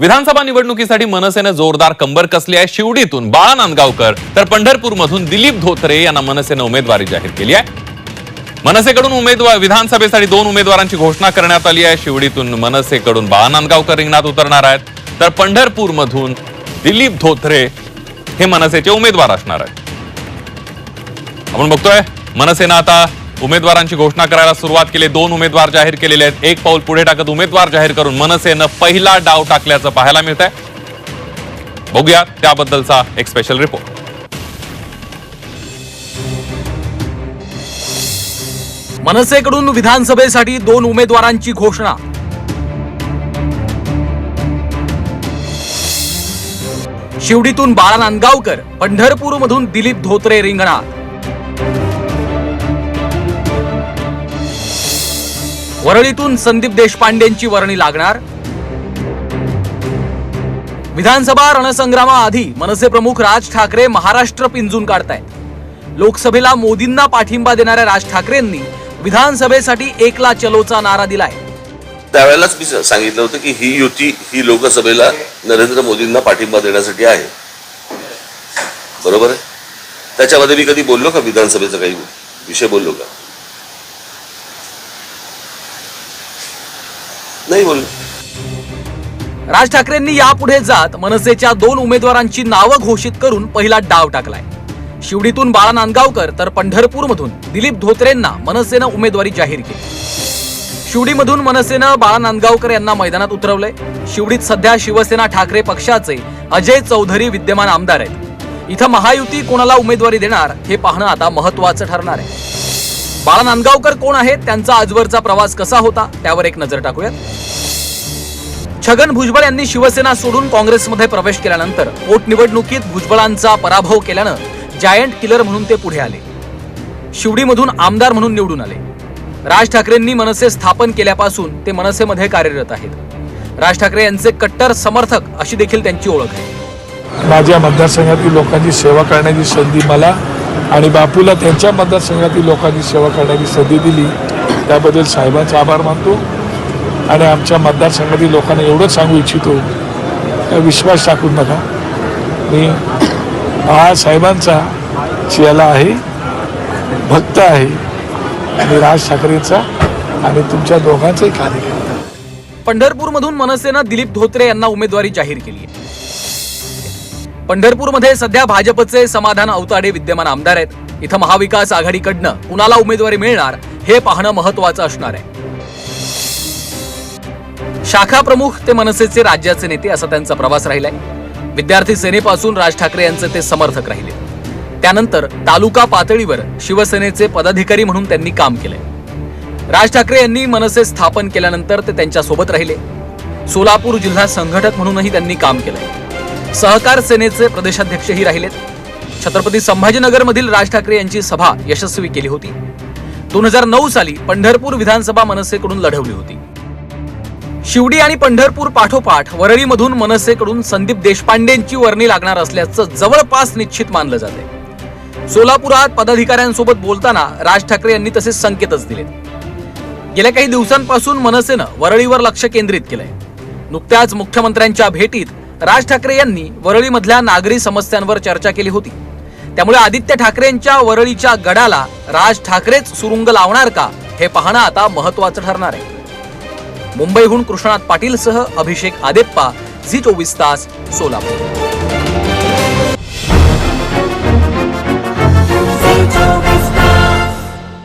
विधानसभा निवडणुकीसाठी मनसेनं जोरदार कंबर कसली आहे? शिवडीतून बाळा नांदगावकर तर पंढरपूरमधून दिलीप धोत्रे यांना मनसेनं उमेदवारी जाहीर केली आहे. मनसेकडून उमेदवार विधानसभेसाठी दोन उमेदवारांची घोषणा करण्यात आली आहे. शिवडीतून मनसेकडून बाळा नांदगावकर रिंगणात उतरणार आहेत. तर पंढरपूरमधून दिलीप धोत्रे हे मनसेचे उमेदवार असणार आहेत. आपण बघतोय मनसेनं आता उमेदवारांची घोषणा करायला सुरुवात केली. दोन उमेदवार जाहीर केलेले आहेत. एक पाऊल पुढे टाकत उमेदवार जाहीर करून मनसेनं पहिला डाव टाकल्याचं पाहायला मिळत आहे बघूया त्याबद्दलचा एक स्पेशल रिपोर्ट मनसेकडून विधानसभेसाठी दोन उमेदवारांची घोषणा. शिवडीतून बाळा नांदगावकर पंढरपूरमधून दिलीप धोत्रे रिंगणात. वरळीतून संदीप देशपांडेंची वर्णी लागणार. विधानसभा रणसंग्रामाआधी मनसे प्रमुख राज ठाकरे महाराष्ट्र पिंजून काढतायत. लोकसभेला मोदींना पाठिंबा देणाऱ्या राज ठाकरेंनी विधानसभेसाठी एकला चलोचा नारा दिलाय. त्यावेळेलाच मी सांगितलं होतं की ही युती ही लोकसभेला नरेंद्र मोदींना पाठिंबा देण्यासाठी आहे. बरोबर आहे? त्याच्यामध्ये मी कधी बोललो का विधानसभेचा काही विषय बोललो का? नाही बोललो. राज ठाकरेंनी यापुढे जात मनसेच्या दोन उमेदवारांची नावं घोषित करून पहिला डाव टाकलाय. शिवडीतून बाळा नांदगावकर तर पंढरपूरमधून दिलीप धोत्रेंना मनसेनं उमेदवारी जाहीर केली. शिवडीमधून मनसेनं बाळा नांदगावकर यांना मैदानात उतरवलंय. शिवडीत सध्या शिवसेना ठाकरे पक्षाचे अजय चौधरी विद्यमान आमदार आहेत. इथं महायुती कोणाला उमेदवारी देणार हे पाहणं आता महत्वाचं ठरणार आहे. बाळा नांदगावकर कोण आहेत? त्यांचा आजवरचा प्रवास कसा होता? त्यावर एक नजर टाकूयात. छगन भुजबळ यांनी शिवसेना सोडून काँग्रेसमध्ये प्रवेश केल्यानंतर पोटनिवडणुकीत भुजबळांचा पराभव केल्यानं जायंट किलर म्हणून ते पुढे आले. शिवडीमधून आमदार म्हणून निवडून आले. राज ठाकरेंनी मनसे स्थापन केल्यापासून ते मनसेमध्ये कार्यरत आहेत. राज ठाकरे यांचे कट्टर समर्थक अशी देखील त्यांची ओळख आहे. माझ्या मतदारसंघातील लोकांची सेवा करण्याची संधी मला आणि बापूला त्यांच्या मतदारसंघातील लोकांची सेवा करण्याची संधी दिली. त्याबद्दल साहेबांचे आभार मानतो. आणि आमच्या मतदारसंघातील लोकांना एवढंच सांगू इच्छितो. का विश्वास टाकून नका मी बाळासाहेबांचा चेला आहे भक्त आहे आणि राज ठाकरेंचा आणि तुमच्या दोघांचाही कार्यकर्ता. पंढरपूरमधून मनसेनं दिलीप धोत्रे यांना उमेदवारी जाहीर केली आहे. पंढरपूरमध्ये सध्या भाजपचे समाधान अवताडे विद्यमान आमदार आहेत. इथं महाविकास आघाडीकडनं कुणाला उमेदवारी मिळणार हे पाहणं महत्वाचं असणार आहे. शाखा प्रमुख ते मनसेचे राज्याचे नेते असा त्यांचा प्रवास राहिलाय. विद्यार्थी सेनेपासून राज ठाकरे यांचे ते समर्थक राहिले. त्यानंतर तालुका पातळीवर शिवसेनेचे पदाधिकारी म्हणून त्यांनी काम केलंय. राज ठाकरे यांनी मनसे स्थापन केल्यानंतर ते त्यांच्यासोबत राहिले. सोलापूर जिल्हा संघटक म्हणूनही त्यांनी काम केलंय. सहकार सेनेचे प्रदेशाध्यक्षही राहिलेत. छत्रपती संभाजीनगरमधील राज ठाकरे यांची सभा यशस्वी केली होती. दोन हजार नऊ साली पंढरपूर विधानसभा मनसेकडून लढवली होती. शिवडी आणि पंढरपूर पाठोपाठ वरळीमधून मनसेकडून संदीप देशपांडेंची वर्णी लागणार असल्याचं जवळपास निश्चित मानलं जाते सोलापुरात पदाधिकाऱ्यांसोबत बोलताना राज ठाकरे यांनी तसे संकेतच दिले गेल्या काही दिवसांपासून मनसेनं वरळीवर लक्ष केंद्रित केलंय. नुकत्याच मुख्यमंत्र्यांच्या भेटीत राज ठाकरे यांनी वरळीमधल्या नागरी समस्यांवर चर्चा केली होती. त्यामुळे आदित्य ठाकरेंच्या वरळीच्या गडाला राज ठाकरेच सुरुंग लावणार का हे पाहणं आता महत्वाचं ठरणार आहे. मुंबईहून कृष्णनाथ पाटीलसह अभिषेक आदेप्पा झी चोवीस तास सोलापूर.